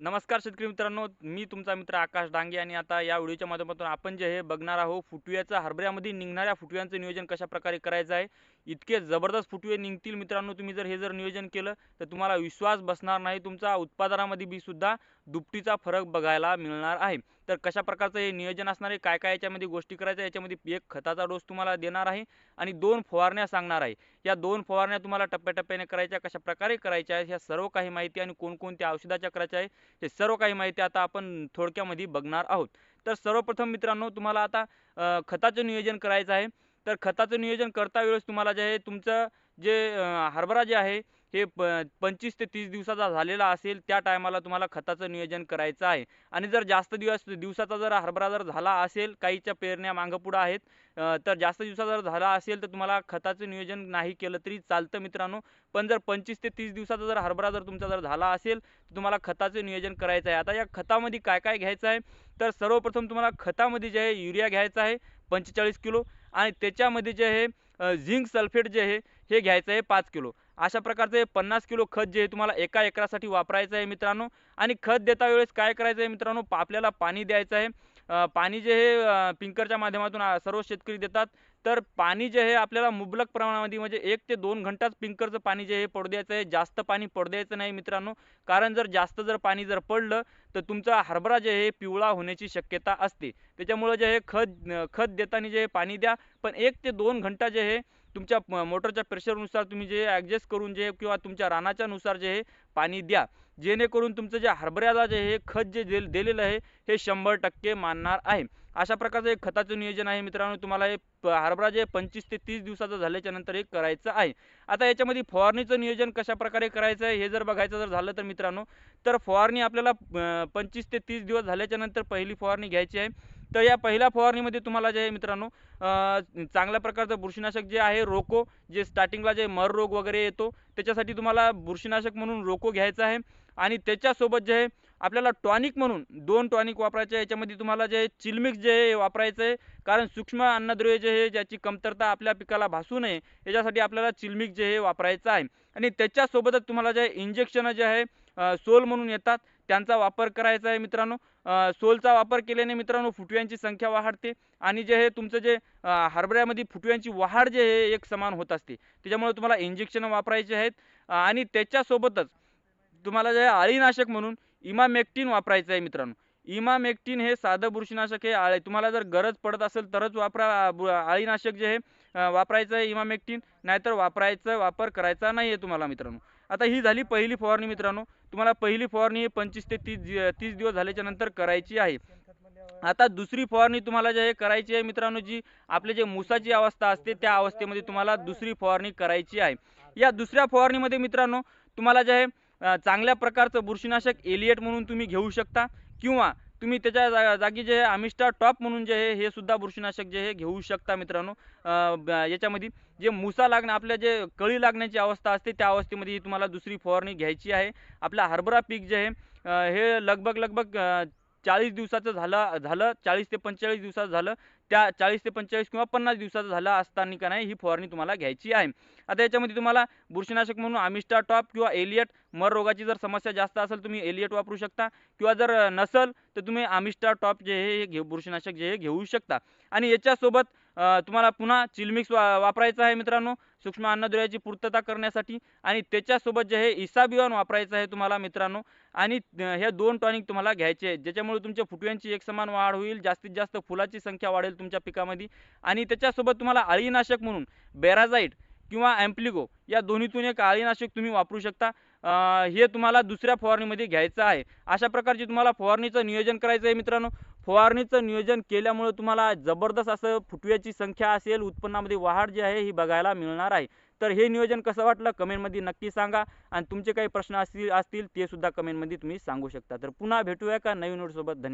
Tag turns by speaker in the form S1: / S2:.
S1: नमस्कार शेतकरी मित्रांनो मी तुमचा मित्र आकाश डांगे आणि आता या व्हिडिओच्या माध्यमातून आपण जे हे बघणार आहोत फुटव्याचं हरभऱ्यामध्ये निघणाऱ्या फुटव्यांचं नियोजन कशा प्रकारे करायचं आहे इतके जबरदस्त फुटवे निघतील मित्रांनो तुम्ही जर हे जर नियोजन केलं तर तुम्हाला विश्वास बसणार नाही. तुमचा उत्पादनामध्ये बी सुद्धा दुपटीचा फरक बघायला मिळणार आहे. तर कशा प्रकारचं हे नियोजन असणार आहे काय काय याच्यामध्ये गोष्टी करायच्या याच्यामध्ये एक खताचा डोस तुम्हाला देणार आहे आणि दोन फवारण्या सांगणार आहे. या दोन फवारण्या तुम्हाला टप्प्याटप्प्याने करायच्या कशा प्रकारे करायच्या आहेत ह्या सर्व काही माहिती आणि कोणकोणत्या औषधाच्या करायच्या आहे हे सर्व काही माहिती आता आपण थोडक्यामध्ये बघणार आहोत. तर सर्वप्रथम मित्रांनो तुम्हाला आता खताचं नियोजन करायचं आहे. तर खताचं नियोजन करता वेळेस तुम्हाला जे आहे तुमचं जे हरभरा जे आहे हे प पंचवीस ते तीस दिवसाचा झालेला असेल त्या टायमाला तुम्हाला खताचं नियोजन करायचं आहे. आणि जर जास्त दिवस दिवसाचा जर हरभरा जर झाला असेल काहीच्या पेरण्या मागंपुढं आहेत तर जास्त दिवसाचा जर झाला असेल तर तुम्हाला खताचं नियोजन नाही केलं तरी चालतं मित्रांनो. पण जर पंचवीस ते तीस दिवसाचा जर हरभरा जर तुमचा जर झाला असेल तर तुम्हाला खताचं नियोजन करायचं आहे. आता या खतामध्ये काय काय घ्यायचं आहे? तर सर्वप्रथम तुम्हाला खतामध्ये जे आहे युरिया घ्यायचा आहे पंचेचाळीस किलो. आणि त्याच्यामध्ये जे आहे झिंक सल्फेट जे आहे हे घ्यायचं आहे पाच किलो. अशा प्रकारचे पन्नास किलो खत जे आहे तुम्हाला एका एकरासाठी वापरायचं आहे मित्रांनो. आणि खत देता वेळेस काय करायचं आहे मित्रांनो आपल्याला पाणी द्यायचं आहे. पाणी जे हे पिंकरच्या माध्यमातून सर्व शेतकरी देतात. तर पाणी जे आहे आपल्याला मुबलक प्रमाणामध्ये म्हणजे एक ते दोन घंटाच पिंकरचं पाणी जे हे पडू द्यायचं आहे. जास्त पाणी पडू द्यायचं नाही मित्रांनो. कारण जर जास्त जर पाणी जर पडलं तर तुमचा हरभरा जे आहे पिवळा होण्याची शक्यता असते. त्याच्यामुळे जे हे खत खत देताना जे हे पाणी द्या. पण एक ते दोन घंटा जे आहे तुमच्या मोटरच्या प्रेशरनुसार तुम्ही जे ॲडजस्ट करून जे किंवा तुमच्या रानाच्या नुसार जे हे पाणी द्या. जेणेकरून तुमचं जे हरभऱ्याला जे हे खत जे दिलेलं आहे हे शंभर टक्के मानणार आहे. अशा प्रकारचं एक खताचं नियोजन आहे मित्रांनो. तुम्हाला हे हरभरा जे पंचवीस ते तीस दिवसाचं झाल्याच्यानंतर हे करायचं आहे. आता याच्यामध्ये फवारणीचं नियोजन कशा प्रकारे करायचं आहे हे जर बघायचं जर झालं तर मित्रांनो तर फवारणी आपल्याला पंचवीस ते तीस दिवस झाल्याच्यानंतर पहिली फवारणी घ्यायची आहे. तर या पहिल्या फवारणीमध्ये तुम्हाला जे आहे मित्रांनो चांगल्या प्रकारचं बुरशीनाशक जे आहे रोको जे स्टार्टिंगला जे मर रोग वगैरे येतो त्याच्यासाठी तुम्हाला बुरशीनाशक म्हणून रोको घ्यायचं आहे. आणि त्याच्यासोबत जे आहे आपल्याला टॉनिक म्हणून दोन टॉनिक वापरायचे आहे याच्यामध्ये तुम्हाला जे चिलमिक्स जे आहे वापरायचं. आहे कारण सूक्ष्म अन्नद्रव्य जे आहे ज्याची कमतरता आपल्या पिकाला भासू नये याच्यासाठी आपल्याला चिलमिक जे आहे वापरायचं आहे. आणि त्याच्यासोबतच तुम्हाला जे इंजेक्शन जे आहे सोल म्हणून येतात त्यांचा वापर करायचा आहे मित्रांनो. सोलचा वापर केल्याने मित्रांनो फुटव्यांची संख्या वाढते. आणि जे हे तुमचं जे हरभऱ्यामध्ये फुटव्यांची वाढ जे आहे एक समान होत असते. त्याच्यामुळे तुम्हाला इंजेक्शन वापरायचे आहेत. आणि त्याच्यासोबतच तुम्हाला जे अळीनाशक म्हणून इमामेक्टिन वापरायचं आहे मित्रांनो. इमामेक्टिन हे साधं बुरशीनाशक हे आळे. तुम्हाला जर गरज पडत असेल तरच वापरा आळीनाशक अळीनाशक जे हे वापरायचं आहे इमामेक्टिन नाहीतर वापरायचं वापर करायचा नाही आहे तुम्हाला मित्रांनो. आता ही झाली पहिली फवारणी मित्रांनो. तुम्हाला पहिली फवारणी ही पंचवीस ते तीस तीस दिवस झाल्याच्यानंतर करायची आहे. आता दुसरी फवारणी तुम्हाला जे आहे करायची आहे मित्रांनो जी आपले जे मुसाची अवस्था असते त्या अवस्थेमध्ये तुम्हाला दुसरी फवारणी करायची आहे. या दुसऱ्या फवारणीमध्ये मित्रांनो तुम्हाला जे आहे चांगल्या प्रकारचं बुरशीनाशक एलिएट म्हणून तुम्ही घेऊ शकता किंवा तुम्ही त्याच्या जा जागी जे आहे अमिस्टा टॉप म्हणून जे आहे हे सुद्धा बुरशीनाशक जे हे घेऊ शकता मित्रांनो. याच्यामध्ये जे मुसा लागणं आपल्या जे कळी लागण्याची अवस्था असते त्या अवस्थेमध्ये तुम्हाला दुसरी फवारणी घ्यायची आहे. आपला हरभरा पीक जे आहे हे लगभग लगभग चाळीस दिवसाचं झालं झालं चाळीस ते पंचेचाळीस दिवसाचं झालं. त्या चाळीस ते पंचेचाळीस किंवा पन्नास दिवसाचं झालं असताना का नाही ही फवारणी तुम्हाला घ्यायची आहे. आता याच्यामध्ये तुम्हाला बुरशीनाशक म्हणून अमिस्टा टॉप किंवा एलियट मर रोगाची जर समस्या जास्त असेल तुम्ही एलियट वापरू शकता. किंवा जर नसल तर तुम्ही आमिष्टा टॉप जे हे घेऊ बुरशीनाशक जे हे घेऊ शकता. आणि याच्यासोबत तुम्हाला पुन्हा चिलमिक्स वा वापरायचं आहे मित्रांनो. सूक्ष्म अन्नद्रव्याची पूर्तता करण्यासाठी आणि त्याच्यासोबत जे हे इसाबिवान वापरायचं आहे तुम्हाला मित्रांनो आणि हे दोन टॉनिक तुम्हाला घ्यायचे आहेत. ज्याच्यामुळे तुमच्या फुटव्यांची एकसमान वाढ होईल जास्तीत जास्त फुलाची संख्या वाढेल तुमच्या पिकामध्ये. आणि त्याच्यासोबत तुम्हाला अळीनाशक म्हणून बेराझाईट किंवा ॲम्प्लिगो या दोन्हीतून एक अळीनाशक तुम्ही वापरू शकता. हे तुम्हाला दुसऱ्या फवारणीमध्ये घ्यायचं आहे. अशा प्रकारची तुम्हाला फवारणीचं नियोजन करायचं आहे मित्रांनो. फवारणीचं नियोजन केल्यामुळे तुम्हाला जबरदस्त असं फुटव्याची संख्या असेल उत्पन्नामध्ये वाढ जी आहे ही बघायला मिळणार आहे. तर हे नियोजन कसं वाटलं कमेंटमध्ये नक्की सांगा आणि तुमचे काही प्रश्न असतील असतील ते सुद्धा कमेंटमध्ये तुम्ही सांगू शकता. तर पुन्हा भेटूया का नवीन सोबत धन्यवाद.